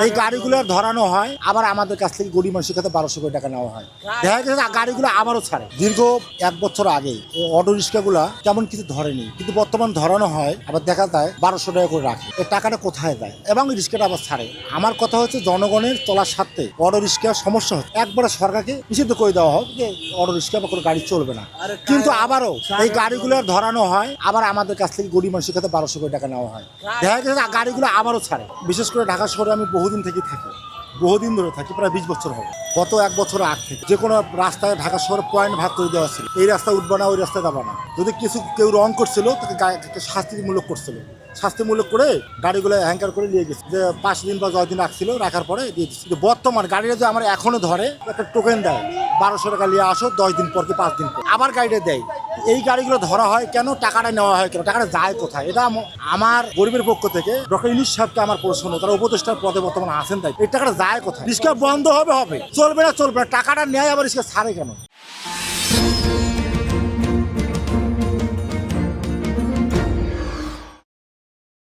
এই গাড়িগুলো ধরানো হয় আবার আমাদের কাছ থেকে গরিব মানুষের কাছে বারোশো কোটি টাকা নেওয়া হয়। দেখা গেছে গাড়িগুলো আবারও ছাড়ে। দীর্ঘ এক বছর আগে অটো রিক্সাগুলা তেমন কিছু ধরেনি কিন্তু বর্তমান ধরানো হয় আবার দেখা যায় বারোশো টাকা করে রাখে। এই টাকাটা কোথায় দেয়? এবং রিক্সাটা আবার ছাড়ে। আমার কথা হচ্ছে জনগণের চলার স্বার্থে অটো রিক্সার সমস্যা হচ্ছে। একবারে সরকারকে নিষিদ্ধ করে দেওয়া হোক যে অটো রিক্সা বা কোনো গাড়ি চলবে না। কিন্তু আবারও এই গাড়িগুলো ধরানো হয় আবার আমাদের কাছ থেকে গরিব মানুষের কাছে বারোশো কোটি টাকা নেওয়া হয়। দেখা গেছে গাড়িগুলো আবারও ছাড়ে। বিশেষ করে ঢাকা শহরে আমি বহুদিন থেকে থাকি। বহুদিন ধরে থাকি, প্রায় বিশ বছর হবে। গত এক বছর আগ থেকে যে কোনো রাস্তায় ঢাকা শহরে পয়েন্ট ভাগ করে দেওয়া ছিল। এই রাস্তায় উঠবা না, ওই রাস্তায় যাবা না। যদি কিছু কেউ রং করছিল, তাকে শাস্তিমূলক করছিল। শাস্তিমূলক করে গাড়িগুলো হ্যাঙ্কার করে নিয়ে গেছে। যে পাঁচ দিন বা দশ দিন রাখছিল রাখার পরে দিয়ে দিচ্ছে বর্তমান গাড়িটা যে আমরা এখনও ধরে, একটা টোকেন দেয়। বারোশো টাকা নিয়ে আসো, দশ দিন পর কি পাঁচ দিন পর। আবার গাড়িটা দেয়। এই গাড়িগুলো ধরা হয়, কেন টাকাটা নেওয়া হয়, কেন টাকাটা যায় কোথায়? এটা আমার গরিবের পক্ষ থেকে ডক্টর ইলিশ সাহেবকে আমার প্রশ্ন, তারা উপদেষ্টার পদে বর্তমানে আছেন তাই। এই টাকাটা যায় কোথায়? রিক্সা বন্ধ হবে হবে। চলবে না চলবে না। টাকাটা নেয়, আবার রিক্সা ছাড়ে কেন?